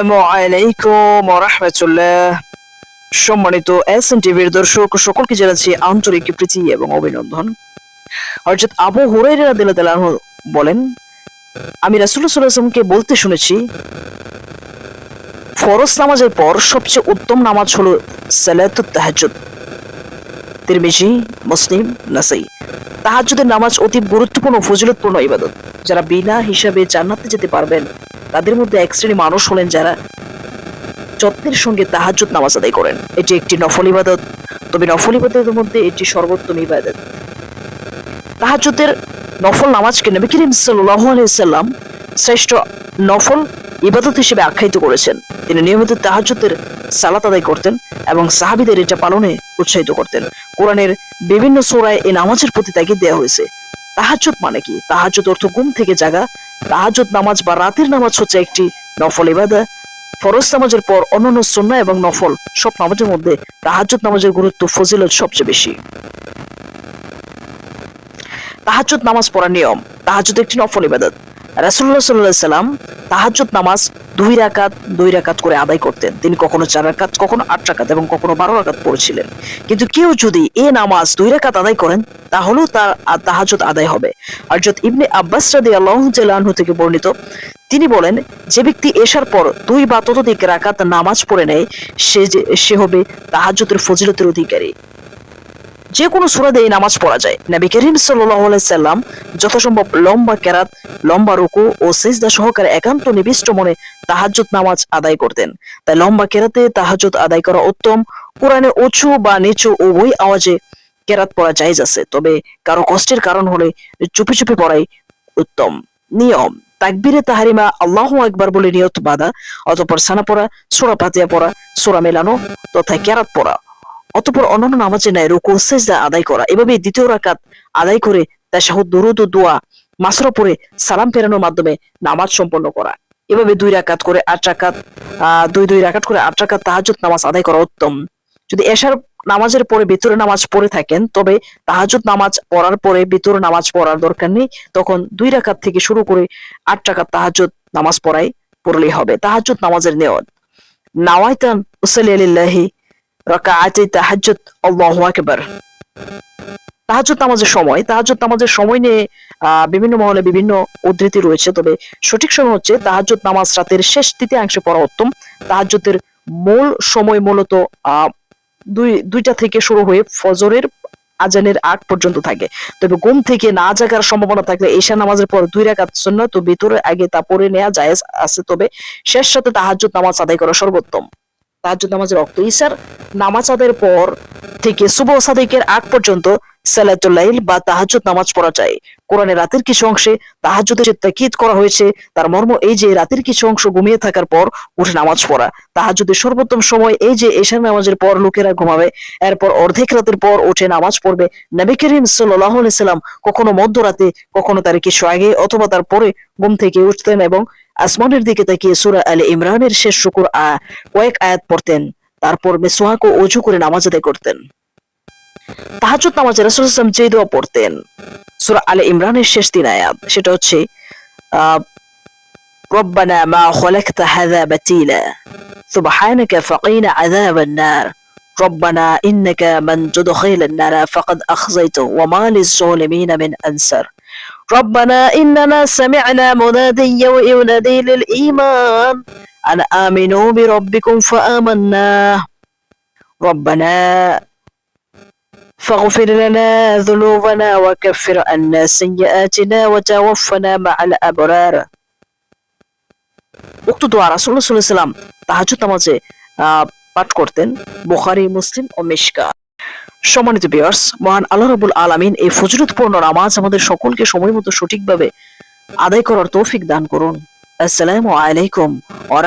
আসসালামু আলাইকুম রহমতুল্লাহ। সম্মানিত এস এন টিভির দর্শক, সকলকে জানাচ্ছি আন্তরিক প্রীতি এবং অভিনন্দন। অর্থাৎ আবু হুরাইরা বলেন, আমি রাসুল্লাহ সাল্লাহামকে বলতে শুনেছি, ফরজ নামাজের পর সবচেয়ে উত্তম নামাজ হলো সালাতুত তাহাজ্জুদ। তিরমিজি মুসলিম নাসাই। তাহাজ্জুদের নামাজ অতি গুরুত্বপূর্ণ ফজিলতপূর্ণ ইবাদত। যারা বিনা হিসাবে জান্নাতে যেতে পারবেন, তাদের মধ্যে এক শ্রেণি মানুষ হলেন যারা যত্নের সঙ্গে তাহাজ্জুদ নামাজ আদায় করেন। এটি একটি নফল ইবাদত। তবে নফল ইবাদতের মধ্যে এটি সর্বোত্তম ইবাদত। তাহাজ্জুদের নফল নামাজকে নবী করিম সাল্লাল্লাহু আলাইহি সাল্লাম শ্রেষ্ঠ নফল ইবাদত হিসেবে আখ্যায়িত করেছেন। তিনি নিয়মিত তাহাজ্জুদের সালাত আদায় করতেন এবং সাহাবিদের এটা পালনে উৎসাহিত করতেন। কোরআনের বিভিন্ন সূরায় এই নামাজের প্রতি তাগিদ দেওয়া হয়েছে। তাহাজ্জুদ মানে কি? তাহাজ্জুদ অর্থ ঘুম থেকে জাগা। তাহাজ্জুদ নামাজ বা রাতের নামাজ হচ্ছে একটি নফল ইবাদত ফরজ নামাজের পর অন্যান্য সুন্নাহ এবং নফল সব নামাজের মধ্যে তাহাজ্জুদ নামাজের গুরুত্ব, ফজিলত সবচেয়ে বেশি। তাহাজ্জুদ নামাজ পড়ার নিয়ম। তাহাজ্জুদ একটি নফল ইবাদত। রাসূলুল্লাহ সাল্লাল্লাহু আলাইহি সাল্লাম তাহাজ্জুদ নামাজ দুই রাকাত দুই রাকাত করে আদায় করতেন। তিনি কখনো চার রাকাত, কখনো আট রাকাত এবং কখনো বারো রাকাত পড়েছিলেন। কিন্তু কেউ যদি এ নামাজ দুই রাকাত আদায় করেন, তাহলেও তার তাহাজ্জুদ আদায় হবে। হযরত ইবনে আব্বাস তাআলা আনহু থেকে বর্ণিত, তিনি বলেন, যে ব্যক্তি এশার পর দুই বা ততোধিক রাকাত নামাজ পড়ে নেয়, সে যে সে হবে তাহাজতের ফজিলতের অধিকারী। যে কোনো সুরাদে এই নামাজ পড়া যায়। নবী করিম সাল্লাম যথাসম্ভব লম্বা কেরাত, লম্বা রুকু ও সিজদা সহকারে একান্ত নিবিষ্ট মনে তাহাজ্জুদ নামাজ আদায় করতেন। তাই লম্বা কেরাতে তাহাজ্জুদ আদায় করা উত্তম। কোরআনে উঁচু বা নিচু উভয় আওয়াজে কেরাত পড়া জায়েজ আছে। তবে কারও কষ্টের কারণ হলে চুপি চুপি পড়াই উত্তম। নিয়ম, তাকবীরে তাহারিমা আল্লাহু আকবার বলে নিয়ত বাঁধা, অতঃপর সানা পড়া, সূরা ফাতিহা পড়া, সূরা মেলানো তথা কেরাত পড়া। অতঃপর অন্যান্য নামাজে ন্যায় রুকু সেজদা আদায় করা। এভাবে দ্বিতীয় রাকাত আদায় করে তাশাহুদ দুরুদ ও দোয়া, মাসরা পরে সালাম ফেরানোর মাধ্যমে নামাজ সম্পন্ন করা। এভাবে দুই রাকাত করে আট রাকাত দুই দুই রাকাত করে আট রাকাত তাহাজ্জুদ নামাজ আদায় করা উত্তম। যদি এশার নামাজের পরে ভিতরে নামাজ পড়ে থাকেন, তবে তাহাজ্জুদ নামাজ পড়ার পরে ভিতরে নামাজ পড়ার দরকার নেই। তখন দুই রাকাত থেকে শুরু করে আট রাকাত তাহাজ্জুদ নামাজ পড়াই পড়লেই হবে। তাহাজ্জুদ নামাজের নিয়ত নাওয়াইতান উসাল্লি লিল্লাহি রাকাআতি তাহাজ্জুদ, আল্লাহু আকবার। তাহাজ্জুদ নামাজের সময়, তাহাজ্জুদ নামাজের সময় নিয়ে বিভিন্ন মহলে বিভিন্ন উদ্ধৃতি রয়েছে। তবে সঠিক সময় হচ্ছে তাহাজ্জুদ নামাজ রাতের শেষ তৃতীয়াংশে পড়া উত্তম। তাহাজ্জুদের মূল সময় মূলত দুই, দুইটা থেকে শুরু হয়ে ফজরের আজানের আগ পর্যন্ত থাকে। তবে ঘুম থেকে না জাগার সম্ভাবনা থাকলে ঈশা নামাজের পর দুই রাকাত সুন্নাত তো ভিতরে আগে তা পড়ে নেওয়া জায়েজ আছে। তবে শেষ সাথে তাহাজ্জুদ নামাজ আদায় করা সর্বোত্তম। তাহাজ্জুদ নামাজের রক্ত ঈশার নামাজ আদায়ের পর থেকে সুবহ সাদিকের আগ পর্যন্ত সালাতুল লাইল বা তাহাজ্জুদ নামাজ পড়া যায়। কোরআনে রাতের কিছু অংশে তাহাজ্জুদের যে তাকিদ করা হয়েছে, তার মর্ম এই যে রাতের কিছু অংশ ঘুমিয়ে থাকার পর উঠে নামাজ পড়া। তাহাজুদের সর্বোত্তম সময় এই যে এশার নামাজের পর লোকেরা ঘুমাবে, এরপর অর্ধেক রাতের পর উঠে নামাজ পড়বে। নবী করিম আলাইহি সাল্লাম কখনো মধ্যরাতে, কখনো তার কিছু আগে অথবা তার পরে ঘুম থেকে উঠতেন এবং আসমানের দিকে তাকিয়ে সূরা আলে ইমরানের শেষ শুকুর আ কয়েক আয়াত পড়তেন তারপর মেসোয়াক ও অজু করে নামাজ আদায় করতেন তাহাজ্জুদ নামাজে রাসূল সাল্লাল্লাহু আলাইহি ওয়াসাল্লাম যে দোয়া পড়তেন সূরা আলে ইমরানের শেষ তিন আয়াত সেটা হচ্ছে আহ, ربنا ما خلقت هذا بتيلا سبحانك فقينا عذاب النار ربنا إنك من تدخل النار فقد أخزيته وما للظالمين من أنصر ربنا إننا سمعنا مناديا ينادي للإيمان أن آمنوا بربكم فآمنا ربنا فاغفر لنا ذنوبنا وكفر عنا سيئاتنا وتوفنا مع الأبرار উক্ত দোয়া রাসূলুল্লাহ সাল্লাল্লাহু আলাইহি সাল্লাম তাহাজ্জুদ নামাজে আহ, পাঠ করতেন বুখারী মুসলিম ও মিশকা সম্মানিত বিয়ার্স মহান আল্লাহ রাবুল আলমিন এই ফজরতপূর্ণ নামাজ আমাদের সকলকে সময় মতো সঠিকভাবে আদায় করার তৌফিক দান করুন। আসসালামু আলাইকুম ওয়া